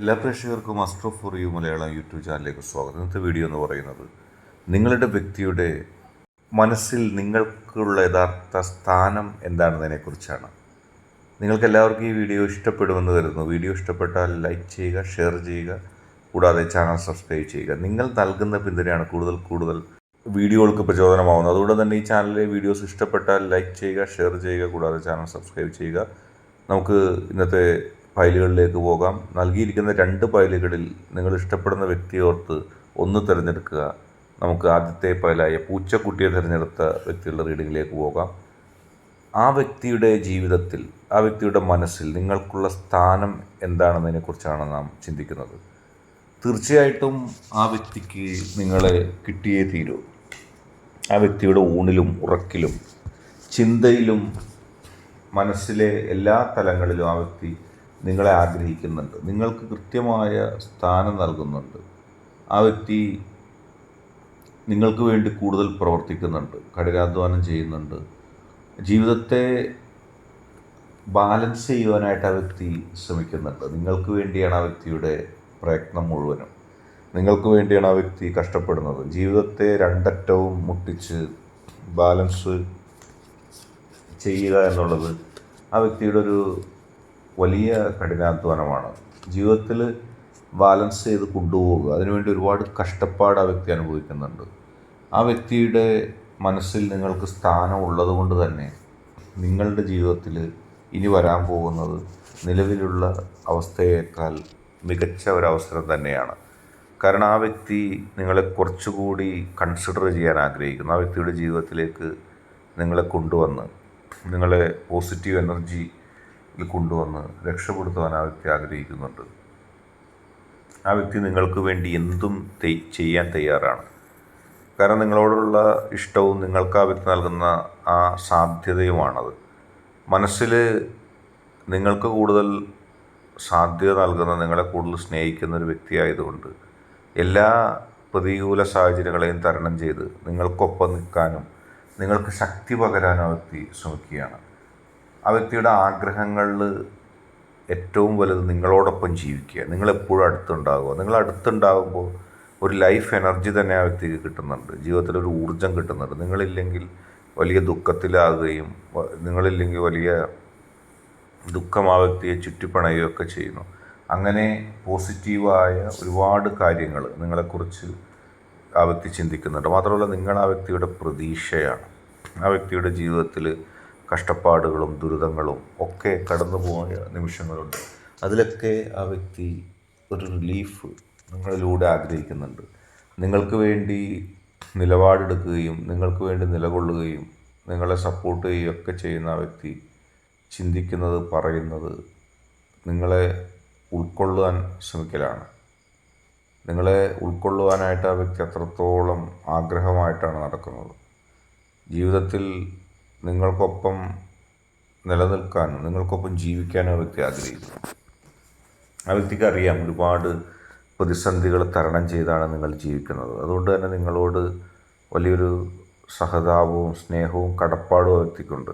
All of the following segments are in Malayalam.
എല്ലാ പ്രേക്ഷകർക്കും Astro for you Malayalam YouTube ചാനലിലേക്ക് സ്വാഗതം. ഇന്നത്തെ വീഡിയോ എന്ന് പറയുന്നത് നിങ്ങളുടെ വ്യക്തിയുടെ മനസ്സിൽ നിങ്ങൾക്കുള്ള യഥാർത്ഥ സ്ഥാനം എന്താണെന്നതിനെക്കുറിച്ചാണ്. നിങ്ങൾക്ക് എല്ലാവർക്കും ഈ വീഡിയോ ഇഷ്ടപ്പെടുമെന്ന് കരുതുന്നു. വീഡിയോ ഇഷ്ടപ്പെട്ടാൽ ലൈക്ക് ചെയ്യുക ഷെയർ ചെയ്യുക കൂടാതെ ചാനൽ സബ്സ്ക്രൈബ് ചെയ്യുക. നിങ്ങൾ നൽകുന്ന പിന്തുണയാണ് കൂടുതൽ കൂടുതൽ വീഡിയോകൾക്ക് പ്രചോദനമാവുന്നത്. അതുകൊണ്ട് തന്നെ ഈ ചാനലിലെ വീഡിയോസ് ഇഷ്ടപ്പെട്ടാൽ ലൈക്ക് ചെയ്യുക ഷെയർ ചെയ്യുക കൂടാതെ ചാനൽ സബ്സ്ക്രൈബ് ചെയ്യുക. നമുക്ക് ഇന്നത്തെ ഫയലുകളിലേക്ക് പോകാം. നൽകിയിരിക്കുന്ന രണ്ട് ഫയലുകളിൽ നിങ്ങൾ ഇഷ്ടപ്പെടുന്ന വ്യക്തിയോർത്ത് ഒന്ന് തിരഞ്ഞെടുക്കുക. നമുക്ക് ആദ്യത്തെ ഫയലായ പൂച്ചക്കുട്ടിയെ തിരഞ്ഞെടുത്ത വ്യക്തിയുടെ റീഡിങ്ങിലേക്ക് പോകാം. ആ വ്യക്തിയുടെ ജീവിതത്തിൽ ആ വ്യക്തിയുടെ മനസ്സിൽ നിങ്ങൾക്കുള്ള സ്ഥാനം എന്താണെന്നതിനെക്കുറിച്ചാണ് നാം ചിന്തിക്കുന്നത്. തീർച്ചയായിട്ടും ആ വ്യക്തിക്ക് നിങ്ങളെ കിട്ടിയേ തീരൂ. ആ വ്യക്തിയുടെ ഊണിലും ഉറക്കിലും ചിന്തയിലും മനസ്സിലെ എല്ലാ തലങ്ങളിലും ആ വ്യക്തി നിങ്ങളെ ആഗ്രഹിക്കുന്നുണ്ട്. നിങ്ങൾക്ക് കൃത്യമായ സ്ഥാനം നൽകുന്നുണ്ട്. ആ വ്യക്തി നിങ്ങൾക്ക് വേണ്ടി കൂടുതൽ പ്രവർത്തിക്കുന്നുണ്ട് കഠിനാധ്വാനം ചെയ്യുന്നുണ്ട്. ജീവിതത്തെ ബാലൻസ് ചെയ്യുവാനായിട്ട് ആ വ്യക്തി ശ്രമിക്കുന്നുണ്ട്. നിങ്ങൾക്ക് വേണ്ടിയാണ് ആ വ്യക്തിയുടെ പ്രയത്നം മുഴുവനും. നിങ്ങൾക്ക് വേണ്ടിയാണ് ആ വ്യക്തി കഷ്ടപ്പെടുന്നത്. ജീവിതത്തെ രണ്ടറ്റവും മുട്ടിച്ച് ബാലൻസ് ചെയ്യുക എന്നുള്ളത് ആ വ്യക്തിയുടെ ഒരു വലിയ കഠിനാധ്വാനമാണ്. ജീവിതത്തിൽ ബാലൻസ് ചെയ്ത് കൊണ്ടുപോവുക. അതിനുവേണ്ടി ഒരുപാട് കഷ്ടപ്പാട് ആ വ്യക്തി അനുഭവിക്കുന്നുണ്ട്. ആ വ്യക്തിയുടെ മനസ്സിൽ നിങ്ങൾക്ക് സ്ഥാനം കൊണ്ട് തന്നെ നിങ്ങളുടെ ജീവിതത്തിൽ ഇനി വരാൻ പോകുന്നത് നിലവിലുള്ള അവസ്ഥയേക്കാൾ മികച്ച ഒരവസരം തന്നെയാണ്. കാരണം ആ വ്യക്തി നിങ്ങളെ കുറച്ചുകൂടി കൺസിഡർ ചെയ്യാൻ ആഗ്രഹിക്കുന്നു. ആ വ്യക്തിയുടെ ജീവിതത്തിലേക്ക് നിങ്ങളെ കൊണ്ടുവന്ന് നിങ്ങളെ പോസിറ്റീവ് എനർജി കൊണ്ടുവന്ന് രക്ഷപ്പെടുത്തുവാൻ ആ വ്യക്തി ആഗ്രഹിക്കുന്നുണ്ട്. ആ വ്യക്തി നിങ്ങൾക്ക് വേണ്ടി എന്തും ചെയ്യാൻ തയ്യാറാണ്. കാരണം നിങ്ങളോടുള്ള ഇഷ്ടവും നിങ്ങൾക്ക് ആ വ്യക്തി നൽകുന്ന ആ സാധ്യതയുമാണത്. മനസ്സിൽ നിങ്ങൾക്ക് കൂടുതൽ സാധ്യത നൽകുന്ന നിങ്ങളെ കൂടുതൽ സ്നേഹിക്കുന്ന ഒരു വ്യക്തിയായതുകൊണ്ട് എല്ലാ പ്രതികൂല സാഹചര്യങ്ങളെയും തരണം ചെയ്ത് നിങ്ങൾക്കൊപ്പം നിൽക്കാനും നിങ്ങൾക്ക് ശക്തി പകരാനും ആ വ്യക്തി ശ്രമിക്കുകയാണ്. ആ വ്യക്തിയുടെ ആഗ്രഹങ്ങളിൽ ഏറ്റവും വലുത് നിങ്ങളോടൊപ്പം ജീവിക്കുക. നിങ്ങളെപ്പോഴും അടുത്തുണ്ടാകുക നിങ്ങൾ അടുത്തുണ്ടാകുമ്പോൾ ഒരു ലൈഫ് എനർജി തന്നെ ആ വ്യക്തിക്ക് കിട്ടുന്നുണ്ട്. ജീവിതത്തിൽ ഒരു ഊർജം കിട്ടുന്നുണ്ട്. നിങ്ങളില്ലെങ്കിൽ വലിയ ദുഃഖത്തിലാകുകയും നിങ്ങളില്ലെങ്കിൽ വലിയ ദുഃഖം ആ വ്യക്തിയെ ചുറ്റിപ്പണയുകയൊക്കെ ചെയ്യുന്നു. അങ്ങനെ പോസിറ്റീവായ ഒരുപാട് കാര്യങ്ങൾ നിങ്ങളെക്കുറിച്ച് ആ വ്യക്തി ചിന്തിക്കുന്നുണ്ട്. മാത്രമല്ല നിങ്ങൾ ആ വ്യക്തിയുടെ പ്രതീക്ഷയാണ്. ആ വ്യക്തിയുടെ ജീവിതത്തിൽ കഷ്ടപ്പാടുകളും ദുരിതങ്ങളും ഒക്കെ കടന്നു പോയ നിമിഷങ്ങളുണ്ട്. അതിലൊക്കെ ആ വ്യക്തി ഒരു റിലീഫ് നിങ്ങളിലൂടെ ആഗ്രഹിക്കുന്നുണ്ട്. നിങ്ങൾക്ക് വേണ്ടി നിലപാടെടുക്കുകയും നിങ്ങൾക്ക് വേണ്ടി നിലകൊള്ളുകയും നിങ്ങളെ സപ്പോർട്ട് ചെയ്യുകയും ഒക്കെ ചെയ്യുന്ന ആ വ്യക്തി ചിന്തിക്കുന്നത് പറയുന്നത് നിങ്ങളെ ഉൾക്കൊള്ളുവാൻ ശ്രമിക്കലാണ്. നിങ്ങളെ ഉൾക്കൊള്ളുവാനായിട്ട് ആ വ്യക്തി അത്രത്തോളം ആഗ്രഹമായിട്ടാണ് നടക്കുന്നത്. ജീവിതത്തിൽ നിങ്ങൾക്കൊപ്പം നിലനിൽക്കാനും നിങ്ങൾക്കൊപ്പം ജീവിക്കാനും ആ വ്യക്തി ആഗ്രഹിക്കുന്നു. ആ വ്യക്തിക്ക് അറിയാം ഒരുപാട് പ്രതിസന്ധികൾ തരണം ചെയ്താണ് നിങ്ങൾ ജീവിക്കുന്നത്. അതുകൊണ്ട് തന്നെ നിങ്ങളോട് വലിയൊരു സഹതാപവും സ്നേഹവും കടപ്പാടും ആ വ്യക്തിക്കുണ്ട്.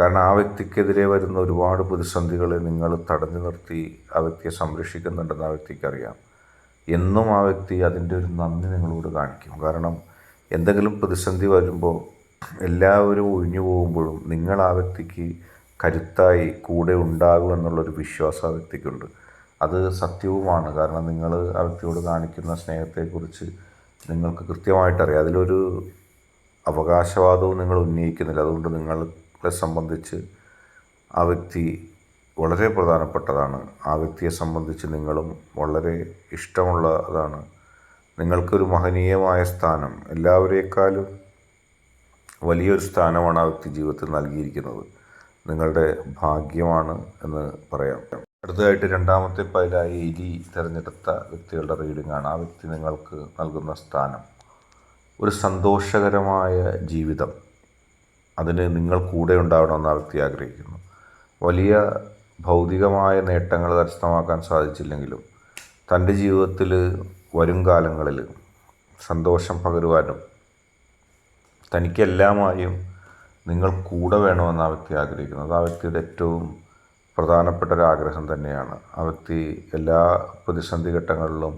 കാരണം ആ വ്യക്തിക്കെതിരെ വരുന്ന ഒരുപാട് പ്രതിസന്ധികളെ നിങ്ങൾ തടഞ്ഞു നിർത്തി ആ വ്യക്തിയെ സംരക്ഷിക്കുന്നുണ്ടെന്ന് ആ വ്യക്തിക്കറിയാം എന്നും ആ വ്യക്തി അതിന്റെ ഒരു നന്ദി നിങ്ങളോട് കാണിക്കും. കാരണം എന്തെങ്കിലും പ്രതിസന്ധി വരുമ്പോൾ എല്ലാവരും ഒഴിഞ്ഞു പോകുമ്പോഴും നിങ്ങൾ ആ വ്യക്തിക്ക് കരുത്തായി കൂടെ ഉണ്ടാകും എന്നുള്ളൊരു വിശ്വാസം ആ വ്യക്തിക്കുണ്ട്. അത് സത്യവുമാണ്. കാരണം നിങ്ങൾ ആ വ്യക്തിയോട് കാണിക്കുന്ന സ്നേഹത്തെക്കുറിച്ച് നിങ്ങൾക്ക് കൃത്യമായിട്ടറിയാം. അതിലൊരു അവകാശവാദവും നിങ്ങൾ ഉന്നയിക്കുന്നില്ല. അതുകൊണ്ട് നിങ്ങളെ സംബന്ധിച്ച് ആ വ്യക്തി വളരെ പ്രധാനപ്പെട്ടതാണ്. ആ വ്യക്തിയെ സംബന്ധിച്ച് നിങ്ങളും വളരെ ഇഷ്ടമുള്ളതാണ്. നിങ്ങൾക്കൊരു മഹനീയമായ സ്ഥാനം. എല്ലാവരേക്കാളും വലിയൊരു സ്ഥാനമാണ് ആ വ്യക്തി ജീവിതത്തിൽ നൽകിയിരിക്കുന്നത്. നിങ്ങളുടെ ഭാഗ്യമാണ് എന്ന് പറയാം. അടുത്തതായിട്ട് രണ്ടാമത്തെ പൈലായി എലി തിരഞ്ഞെടുത്ത വ്യക്തികളുടെ റീഡിംഗ് ആണ്. ആ വ്യക്തി നിങ്ങൾക്ക് നൽകുന്ന സ്ഥാനം. ഒരു സന്തോഷകരമായ ജീവിതം. അതിന് നിങ്ങൾ കൂടെ ഉണ്ടാവണമെന്ന് ആ വ്യക്തി ആഗ്രഹിക്കുന്നു. വലിയ ഭൗതികമായ നേട്ടങ്ങൾ കരസ്ഥമാക്കാൻ സാധിച്ചില്ലെങ്കിലും തന്റെ ജീവിതത്തിൽ വരും കാലങ്ങളിൽ സന്തോഷം പകരുവാനും തനിക്കെല്ലാമായും നിങ്ങൾ കൂടെ വേണമെന്ന് ആ വ്യക്തി ആഗ്രഹിക്കുന്നത് ആ വ്യക്തിയുടെ ഏറ്റവും പ്രധാനപ്പെട്ട ഒരു ആഗ്രഹം തന്നെയാണ്. ആ വ്യക്തി എല്ലാ പ്രതിസന്ധി ഘട്ടങ്ങളിലും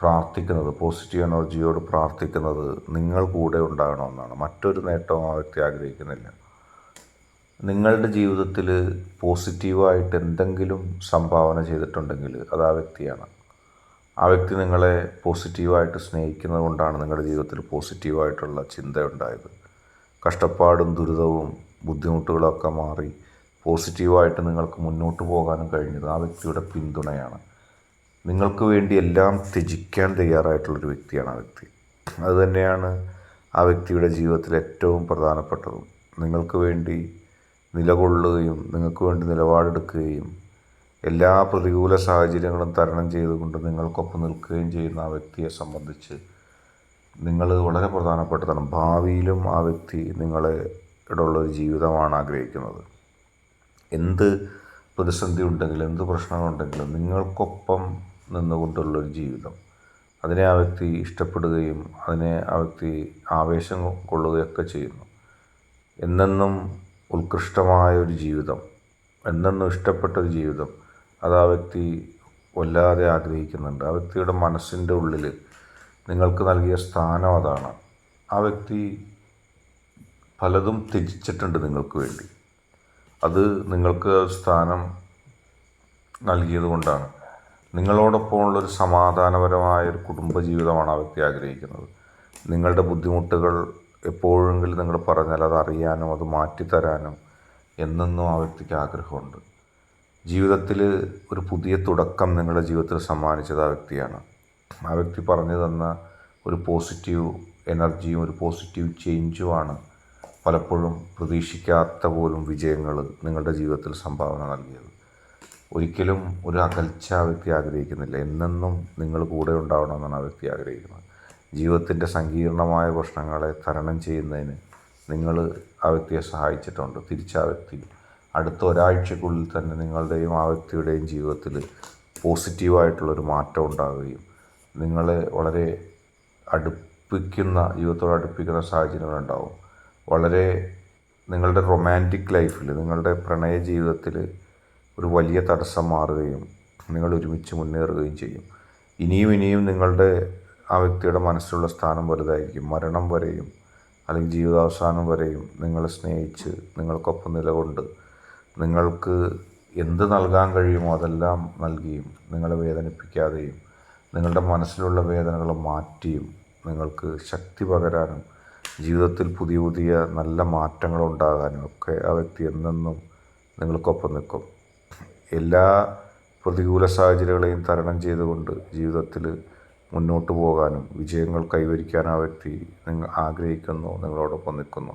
പ്രാർത്ഥിക്കുന്നത് പോസിറ്റീവ് എനർജിയോട് പ്രാർത്ഥിക്കുന്നത് നിങ്ങൾ കൂടെ ഉണ്ടാകണമെന്നാണ്. മറ്റൊരു നേട്ടവും ആ വ്യക്തി ആഗ്രഹിക്കുന്നില്ല. നിങ്ങളുടെ ജീവിതത്തിൽ പോസിറ്റീവായിട്ട് എന്തെങ്കിലും സംഭാവന ചെയ്തിട്ടുണ്ടെങ്കിൽ അത് ആ വ്യക്തിയാണ്. ആ വ്യക്തി നിങ്ങളെ പോസിറ്റീവായിട്ട് സ്നേഹിക്കുന്നത് കൊണ്ടാണ് നിങ്ങളുടെ ജീവിതത്തിൽ പോസിറ്റീവായിട്ടുള്ള ചിന്ത ഉണ്ടായത് കഷ്ടപ്പാടും ദുരിതവും ബുദ്ധിമുട്ടുകളൊക്കെ മാറി പോസിറ്റീവായിട്ട് നിങ്ങൾക്ക് മുന്നോട്ട് പോകാനും കഴിഞ്ഞത് ആ വ്യക്തിയുടെ പിന്തുണയാണ്. നിങ്ങൾക്ക് വേണ്ടി എല്ലാം ത്യജിക്കാൻ തയ്യാറായിട്ടുള്ളൊരു വ്യക്തിയാണ് ആ വ്യക്തി. അതുതന്നെയാണ് ആ വ്യക്തിയുടെ ജീവിതത്തിൽ ഏറ്റവും പ്രധാനപ്പെട്ടതും. നിങ്ങൾക്ക് വേണ്ടി നിലകൊള്ളുകയും നിങ്ങൾക്ക് വേണ്ടി നിലപാടെടുക്കുകയും എല്ലാ പ്രതികൂല സാഹചര്യങ്ങളും തരണം ചെയ്തുകൊണ്ട് നിങ്ങൾക്കൊപ്പം നിൽക്കുകയും ചെയ്യുന്ന ആ വ്യക്തിയെ സംബന്ധിച്ച് നിങ്ങൾ വളരെ പ്രധാനപ്പെട്ടതാണ്. ഭാവിയിലും ആ വ്യക്തി നിങ്ങളെ ഒരു ജീവിതമാണ് ആഗ്രഹിക്കുന്നത്. എന്ത് പ്രതിസന്ധി ഉണ്ടെങ്കിലും എന്ത് പ്രശ്നങ്ങളുണ്ടെങ്കിലും നിങ്ങൾക്കൊപ്പം നിന്നുകൊണ്ടുള്ളൊരു ജീവിതം. അതിനെ ആ വ്യക്തി ഇഷ്ടപ്പെടുകയും അതിനെ ആ വ്യക്തി ആവേശം കൊള്ളുകയൊക്കെ ചെയ്യുന്നു. എന്നെന്നും ഉത്കൃഷ്ടമായ ഒരു ജീവിതം എന്നെന്നും ഇഷ്ടപ്പെട്ട ഒരു ജീവിതം അത് ആ വ്യക്തി വല്ലാതെ ആഗ്രഹിക്കുന്നുണ്ട്. ആ വ്യക്തിയുടെ മനസ്സിന്റെ ഉള്ളിൽ നിങ്ങൾക്ക് നൽകിയ സ്ഥാനം അതാണ്. ആ വ്യക്തി പലതും ത്യജിച്ചിട്ടുണ്ട് നിങ്ങൾക്ക് വേണ്ടി. അത് നിങ്ങൾക്ക് സ്ഥാനം നൽകിയത് കൊണ്ടാണ്. നിങ്ങളോടൊപ്പമുള്ളൊരു സമാധാനപരമായ ഒരു കുടുംബജീവിതമാണ് ആ വ്യക്തി ആഗ്രഹിക്കുന്നത്. നിങ്ങളുടെ ബുദ്ധിമുട്ടുകൾ എപ്പോഴെങ്കിലും നിങ്ങൾ പറഞ്ഞാൽ അത് അറിയാനും അത് മാറ്റിത്തരാനും എന്നെന്നും ആ വ്യക്തിക്ക് ആഗ്രഹമുണ്ട്. ജീവിതത്തിൽ ഒരു പുതിയ തുടക്കം നിങ്ങളുടെ ജീവിതത്തിൽ സമ്മാനിച്ചത് ആ വ്യക്തിയാണ്. ആ വ്യക്തി പറഞ്ഞു തന്ന ഒരു പോസിറ്റീവ് എനർജിയും ഒരു പോസിറ്റീവ് ചേഞ്ചുമാണ് പലപ്പോഴും പ്രതീക്ഷിക്കാത്ത പോലും വിജയങ്ങൾ നിങ്ങളുടെ ജീവിതത്തിൽ സംഭാവന നൽകിയത്. ഒരിക്കലും ഒരു അകൽച്ച ആ വ്യക്തി ആഗ്രഹിക്കുന്നില്ല. എന്നെന്നും നിങ്ങൾ കൂടെ ഉണ്ടാവണമെന്നാണ് ആ വ്യക്തി ആഗ്രഹിക്കുന്നത്. ജീവിതത്തിന്റെ സങ്കീർണമായ പ്രശ്നങ്ങളെ തരണം ചെയ്യുന്നതിന് നിങ്ങൾ ആ വ്യക്തിയെ സഹായിച്ചിട്ടുണ്ട്. തിരിച്ച് ആ വ്യക്തി അടുത്ത ഒരാഴ്ചക്കുള്ളിൽ തന്നെ നിങ്ങളുടെയും ആ വ്യക്തിയുടെയും ജീവിതത്തിൽ പോസിറ്റീവായിട്ടുള്ളൊരു മാറ്റം ഉണ്ടാവുകയും നിങ്ങളെ വളരെ അടുപ്പിക്കുന്ന ജീവിതത്തോട് അടുപ്പിക്കുന്ന സാഹചര്യങ്ങളുണ്ടാവും. വളരെ നിങ്ങളുടെ റൊമാന്റിക് ലൈഫിൽ നിങ്ങളുടെ പ്രണയ ജീവിതത്തിൽ ഒരു വലിയ തടസ്സം മാറുകയും നിങ്ങൾ ഒരുമിച്ച് മുന്നേറുകയും ചെയ്യും. ഇനിയും ഇനിയും നിങ്ങളുടെ ആ വ്യക്തിയുടെ മനസ്സിലുള്ള സ്ഥാനം വലുതായിരിക്കും. മരണം വരെയും അല്ലെങ്കിൽ ജീവിതാവസാനം വരെയും നിങ്ങളെ സ്നേഹിച്ച് നിങ്ങൾക്കൊപ്പം നിലകൊണ്ട് നിങ്ങൾക്ക് എന്ത് നൽകാൻ കഴിയുമോ അതെല്ലാം നൽകിയും നിങ്ങളെ വേദനിപ്പിക്കാതെയും നിങ്ങളുടെ മനസ്സിലുള്ള വേദനകൾ മാറ്റിയും നിങ്ങൾക്ക് ശക്തി പകരാനും ജീവിതത്തിൽ പുതിയ പുതിയ നല്ല മാറ്റങ്ങൾ ഉണ്ടാകാനും ഒക്കെ ആ വ്യക്തി എന്നെന്നും നിങ്ങൾക്കൊപ്പം നിൽക്കും. എല്ലാ പ്രതികൂല സാഹചര്യങ്ങളെയും തരണം ചെയ്തുകൊണ്ട് ജീവിതത്തിൽ മുന്നോട്ട് പോകാനും വിജയങ്ങൾ കൈവരിക്കാനും ആ വ്യക്തി നിങ്ങൾ ആഗ്രഹിക്കുന്നു നിങ്ങളോടൊപ്പം നിൽക്കുന്നു.